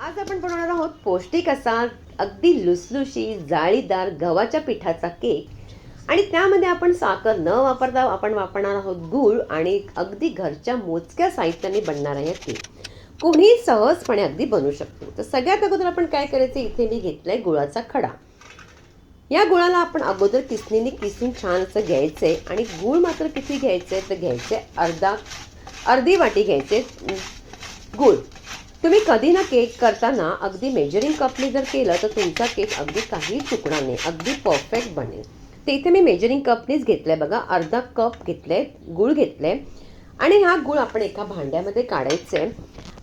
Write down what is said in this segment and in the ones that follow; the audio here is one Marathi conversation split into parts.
आज आपण बनवणार आहोत पौष्टिक असा अगदी लुसलुशी जाळीदार गव्हाच्या पिठाचा केक. आणि त्यामध्ये आपण साखर न वापरता आपण वापरणार आहोत गूळ आणि अगदी घरच्या मोजक्या साहित्याने बनणार आहे केक. कोणीही सहजपणे अगदी बनवू शकतो. तर सगळ्यात अगोदर आपण काय करायचं? इथे मी घेतलंय गुळाचा खडा. या गुळाला आपण अगोदर किसणीने किसून छान असं घ्यायचं आहे आणि गूळ मात्र किती घ्यायचं आहे तर घ्यायचं आहे अर्धा अर्धी वाटी घ्यायचे गूळ. तुम्ही कधी ना केक करताना अगदी मेजरिंग कपने जर केलं तर तुमचा केक अगदी काही चुकणार नाही अगदी परफेक्ट बनेल. ते इथे मी मेजरिंग कपनीच घेतलं आहे बघा अर्धा कप घेतलं आहे गूळ घेतलं आहे आणि हा गूळ आपण एका भांड्यामध्ये काढायचं आहे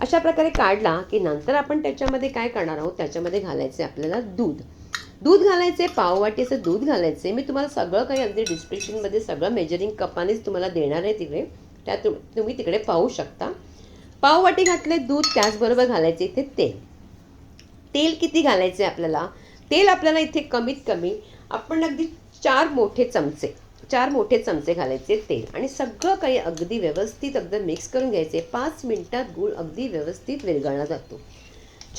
अशा प्रकारे काढला की नंतर आपण त्याच्यामध्ये काय करणार आहोत? त्याच्यामध्ये घालायचं आहे आपल्याला दूध. दूध घालायचे पाववाटीचं दूध घालायचे मी तुम्हाला सगळं काही अगदी डिस्क्रिप्शनमध्ये सगळं मेजरिंग कपानेच तुम्हाला देणार आहे तिकडे. त्या तु तुम्ही तिकडे पाहू शकता. पाववाटी घातले दूध त्याचबरोबर घालायचे इथे तेल. तेल किती घालायचे आपल्याला? तेल आपल्याला इथे कमीत कमी आपण अगदी चार मोठे चमचे चार मोठे चमचे घालायचे तेल. आणि सगळं काही अगदी व्यवस्थित अगदी मिक्स करून घ्यायचे. पाच मिनिटात गूळ अगदी व्यवस्थित विरघळला जातो.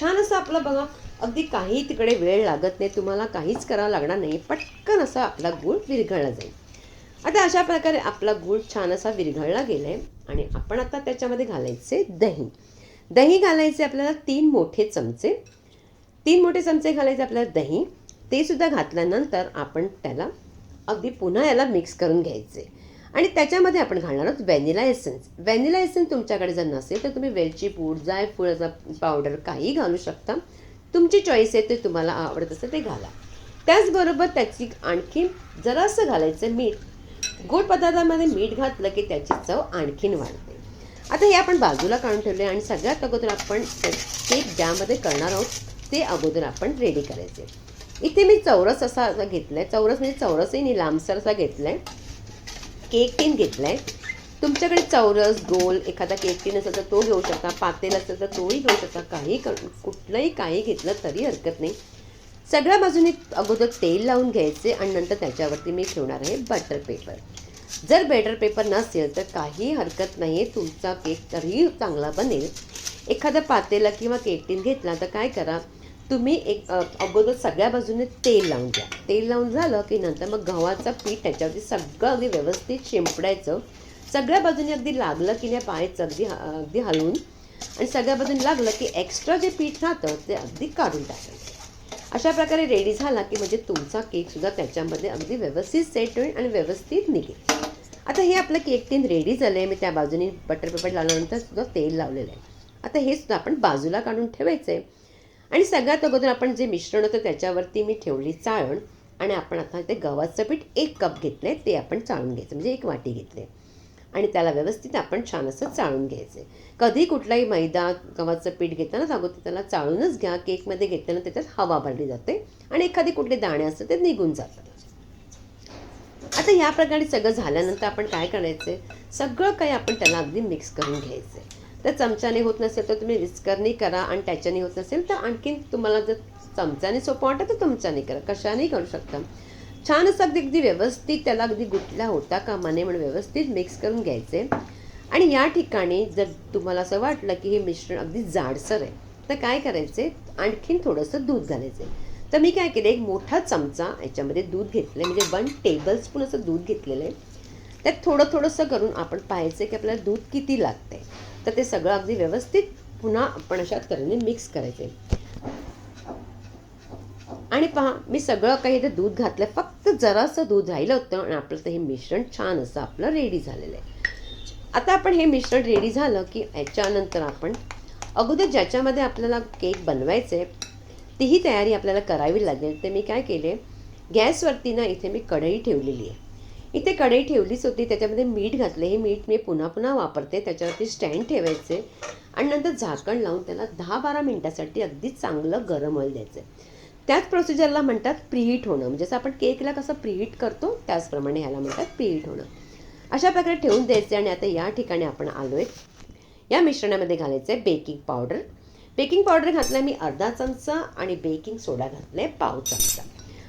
छान असं आपलं बघा अगदी काही तिकडे वेळ लागत नाही तुम्हाला काहीच करावं लागणार नाही पटकन असा आपला गूळ विरघळला जाईल. आता अशा प्रकारे आपला गूळ छान असा विरघळला गेला आहे आणि आपण आता त्याच्यामध्ये घालायचे दही. दही घालायचे आपल्याला तीन मोठे चमचे. तीन मोठे चमचे घालायचे आपल्याला दही. ते सुद्धा घातल्यानंतर आपण त्याला अगदी पुन्हा याला मिक्स करून घ्यायचे. आणि त्याच्यामध्ये आपण घालणार आहोत व्हॅनिला एसेन्स व्हॅनिला एसेन्स तुमच्याकडे जर नसेल तर तुम्ही वेलची पूड जायफुळाचा पावडर काही घालू शकता. तुमची चॉईस आहे ते तुम्हाला आवडत असेल ते घाला. त्याचबरोबर त्याची आणखी जरासं घालायचं मीठ. गोड पदार्थामध्ये मीठ घातलं की त्याची चव आणखीन वाढते. आता हे आपण बाजूला काढून ठेवले आणि सगळ्यात अगोदर आपण केक ज्यामध्ये करणार आहोत ते अगोदर आपण रेडी करायचे. इथे मी चौरस असा घेतला आहे चौरस म्हणजे चौरसही नाही लांबसर असा घेतला आहे केक टीन घेतला आहे तुमच्याकडे चौरस गोल एखादा केक टीन असेल तर तो घेऊ शकता. पातेल असेल तर तोही घेऊ शकता. काही कुठलंही काही घेतलं तरी हरकत नाही. सगळ्या बाजूने अगोदर तेल लावून घ्यायचे आणि नंतर त्याच्यावरती मी ठेवणार आहे बटर पेपर जर बटर पेपर नसेल तर काही हरकत नाही आहे तुमचा केक तरीही चांगला बनेल. एखादा पातेला किंवा केटीन घेतला तर काय करा तुम्ही एक अगोदर सगळ्या बाजूने तेल लावून घ्या. तेल लावून झालं की नंतर मग गव्हाचं पीठ त्याच्यावरती सगळं अगदी व्यवस्थित शिंपडायचं. सगळ्या बाजूने अगदी लागलं की नाही पाहायचं अगदी ह- अगदी हलवून. आणि सगळ्या बाजूने लागलं की एक्स्ट्रा जे पीठ राहतं ते अगदी काढून टाकायचं. अशा प्रकारे रेडी झाला की म्हणजे तुमचा केकसुद्धा त्याच्यामध्ये अगदी व्यवस्थित सेट होईल आणि व्यवस्थित निघेल. आता हे आपलं केक टीन रेडी झालं आहे मी त्या बाजूने बटर पेपर लावल्यानंतर सुद्धा तेल लावलेलं आहे. आता हे सुद्धा आपण बाजूला काढून ठेवायचं आहे आणि सगळ्यात अगोदर आपण जे मिश्रण होतं त्याच्यावरती मी ठेवली चाळण आणि आपण आता ते गव्हाचं पीठ एक कप घेतलं आहे ते आपण चाळून घ्यायचं. म्हणजे एक वाटी घेतले आणि त्याला व्यवस्थित आपण छान असं चाळून घ्यायचं. कधी कुठलाही मैदा गव्हाचं पीठ घेतानाच अगोदर त्याला चाळूनच घ्या. केकमध्ये घेताना त्याच्यात हवा भरली जाते आणि एखादी कुठले दाणे असतात ते निघून जातात. आता या प्रकारे सगळं झाल्यानंतर आपण काय करायचं? सगळं काही आपण त्याला अगदी मिक्स करून घ्यायचं. तर चमच्याने होत नसेल तर तुम्ही विस्करनी करा आणि त्याच्याने होत नसेल तर आणखीन तुम्हाला जर चमच्याने सोपं वाटतं तर तुमच्याने करा. कशानेही करू शकता. छान असं अगदी अगदी व्यवस्थित त्याला अगदी गुटला होता कामा नये म्हणून व्यवस्थित मिक्स करून घ्यायचे. आणि या ठिकाणी जर तुम्हाला असं वाटलं की हे मिश्रण अगदी जाडसर आहे तर काय करायचे? आणखीन थोडंसं दूध घालायचे. तर मी काय केलं एक मोठा चमचा याच्यामध्ये दूध घेतलं म्हणजे वन टेबल स्पून असं दूध घेतलेलं आहे. त्यात थोडं थोडंसं करून आपण पाहायचं की आपल्याला दूध किती लागतंय. तर ते सगळं अगदी व्यवस्थित पुन्हा आपण अशा तऱ्हेने मिक्स करायचे. आणि पहा मी सगळं काही इथे दूध घातलं फक्त जरासं दूध राहिलं होतं आणि आपलं तर हे मिश्रण छान असं आपलं रेडी झालेलं आहे. आता आपण हे मिश्रण रेडी झालं की याच्यानंतर आपण अगोदर ज्याच्यामध्ये आपल्याला केक बनवायचं आहे तीही तयारी आपल्याला करावी लागेल. ते मी काय केले गॅसवरती ना इथे मी कढई ठेवलेली आहे. इथे कढई ठेवलीच होती त्याच्यामध्ये मीठ घातले. हे मीठ मी पुन्हा पुन्हा वापरते त्याच्यावरती स्टँड ठेवायचे आणि नंतर झाकण लावून त्याला दहा बारा मिनटासाठी अगदी चांगलं गरम होईल द्यायचं. त्याच प्रोसिजरला म्हणतात प्रीहीट होणं. म्हणजे जसं आपण केकला कसं प्रीहीट करतो त्याचप्रमाणे ह्याला म्हणतात प्रीहीट होणं. अशा प्रकारे ठेवून द्यायचे आणि आता या ठिकाणी आपण आलो आहे या मिश्रणामध्ये घालायचं आहे बेकिंग पावडर बेकिंग पावडर घातला मी अर्धा चमचा आणि बेकिंग सोडा घातला आहे पाव चमचा.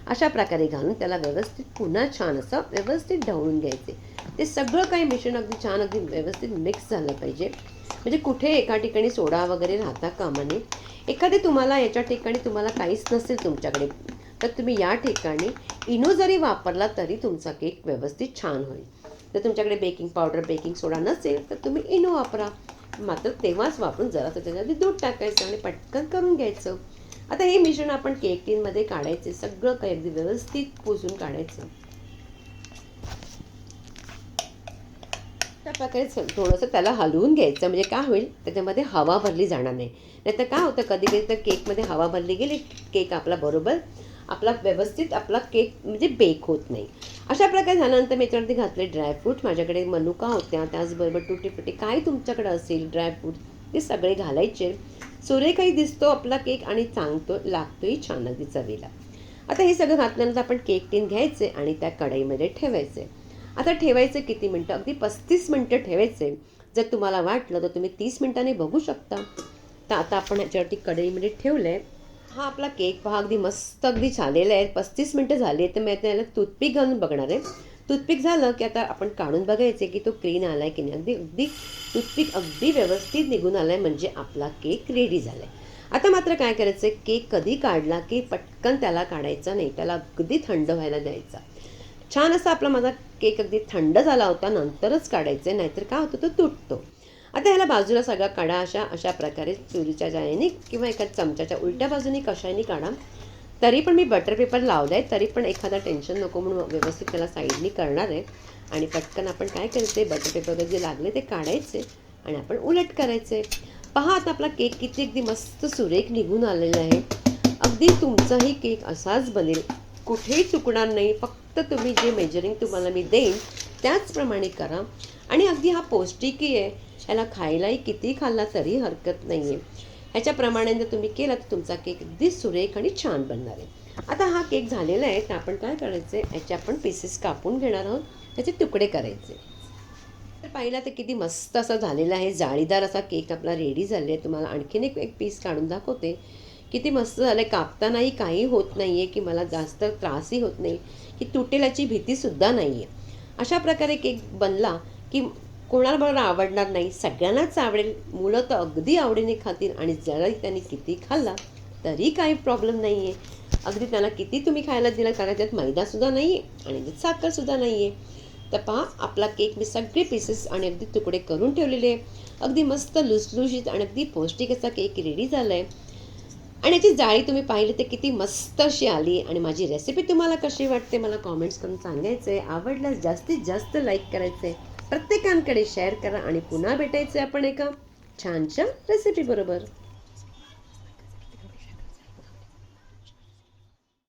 अशा प्रकारे घालून त्याला व्यवस्थित पुन्हा छान असं व्यवस्थित ढवळून घ्यायचे. ते सगळं काही मिश्रण अगदी छान अगदी व्यवस्थित मिक्स झालं पाहिजे. म्हणजे कुठे एका ठिकाणी सोडा वगैरे राहता कामा नये. एखादे तुम्हाला याच्या ठिकाणी तुम्हाला काहीच नसेल तुमच्याकडे तर तुम्ही या ठिकाणी इनो जरी वापरला तरी तुमचा केक व्यवस्थित छान होईल. जर तुमच्याकडे बेकिंग पावडर बेकिंग सोडा नसेल तर तुम्ही इनो वापरा. मात्र तेव्हाच वापरून जरा त्याच्यामध्ये दूध टाकायचं आणि पटकन करून घ्यायचं. आता हे मिश्रण आपण केक टीनमध्ये काढायचे सगळं काही अगदी व्यवस्थित पुसून काढायचं. प्रकारे थोडंसं त्याला हलवून घ्यायचं म्हणजे काय होईल त्याच्यामध्ये हवा भरली जाणार नाही. नाहीतर काय होतं कधी कधी तर केकमध्ये हवा भरली गेली केक आपला बरोबर आपला व्यवस्थित आपला केक म्हणजे बेक होत नाही. अशा प्रकारे झाल्यानंतर मी याच्यावरती घातले ड्रायफ्रूट माझ्याकडे मनुका होत्या त्याचबरोबर तुटीफुटी काय तुमच्याकडे असेल ड्रायफ्रूट ते सगळे घालायचे. सुरेखही दिसतो आपला केक आणि चांगतो लागतोही छान अगदी चवीला. आता हे सगळं घातल्यानंतर आपण केक टीन घ्यायचे आणि त्या कढईमध्ये ठेवायचे. आता ठेवायचे किती मिनटं? अगदी पस्तीस मिनटं ठेवायचे. जर तुम्हाला वाटलं तर तुम्ही तीस मिनटांनी बघू शकता. तर आता आपण ह्याच्यावरती कढईमध्ये ठेवलं आहे हा आपला केक पहा अगदी मस्त अगदी झालेला आहे. पस्तीस मिनटं झाली तर मी आता याला टूथपिक घालून बघणार आहे. टूथपिक झालं की आता आपण काढून बघायचे की तो क्लीन आला आहे की नाही. अगदी अगदी टूथपिक अगदी व्यवस्थित निघून आला आहे म्हणजे आपला केक रेडी झाला आहे आता मात्र काय करायचं आहे केक कधी काढला की पटकन त्याला काढायचा नाही. त्याला अगदी थंड व्हायला द्यायचा. छान असा आपला माझा केक अगदी थंड झाला होता नंतरच काढायचे नाहीतर काय होतं तो तुटतो. आता ह्याला बाजूला सगळा काढा अशा अशा प्रकारे चुरीच्या जाळ्याने किंवा एका चमच्याच्या उलट्या बाजूने कशाने काढा. तरी पण मी बटर पेपर लावला आहे तरी पण एखादा टेन्शन नको म्हणून व्यवस्थित त्याला साईडनी करणार आहे. आणि पटकन आपण काय करायचे बटर पेपर जे लागले ते काढायचे आणि आपण उलट करायचे. पहा आता आपला केक किती अगदी मस्त सुरेख निघून आलेला आहे. अगदी तुमचाही केक असाच बनेल. कुठेही चुकणार नाही फक्त तुम्ही जे मेजरिंग तुम्हाला मी देईन त्याचप्रमाणे करा. आणि अगदी हा पौष्टिकही आहे. ह्याला खायलाही किती खाल्ला तरी हरकत नाही आहे ह्याच्याप्रमाणे जर तुम्ही केला तर तुमचा केक अगदी सुरेख आणि छान बनणार आहे. आता हा केक झालेला आहे तर आपण काय करायचं आहे याचे आपण पीसेस कापून घेणार आहोत. त्याचे तुकडे करायचे. तर पाहिला तर किती मस्त असा झालेला आहे. जाळीदार असा केक आपला रेडी झालेला आहे. तुम्हाला आणखीन एक एक पीस काढून दाखवते. किती मस्त झालं आहे कापतानाही काही होत नाही आहे की मला जास्त त्रासही होत नाही की तुटेलाची भीतीसुद्धा नाही आहे अशा प्रकारे केक बनला की कोणाला बरोबर आवडणार नाही सगळ्यांनाच आवडेल. मुलं तर अगदी आवडीने खातील आणि जरा त्यांनी किती खाल्ला तरी काही प्रॉब्लेम नाही आहे अगदी त्यांना किती तुम्ही खायला दिलं कारण त्यात मैदासुद्धा नाही आहे आणि त्यात साखरसुद्धा नाही आहे तर पहा आपला केक मी सगळे पीसेस आणि अगदी तुकडे करून ठेवलेले आहे. अगदी मस्त लुसलुशीत आणि अगदी पौष्टिक असा केक रेडी झाला आहे आणि याची जाळी तुम्ही पाहिली तर किती मस्त अशी आली आणि माझी रेसिपी तुम्हाला कशी वाटते मला कॉमेंट्स करून सांगायचं आहे आवडल्यास जास्तीत जास्त लाईक करायचं आहे प्रत्येकांकडे शेअर करा आणि पुन्हा भेटायचं आहे आपण एका छानशा रेसिपीबरोबर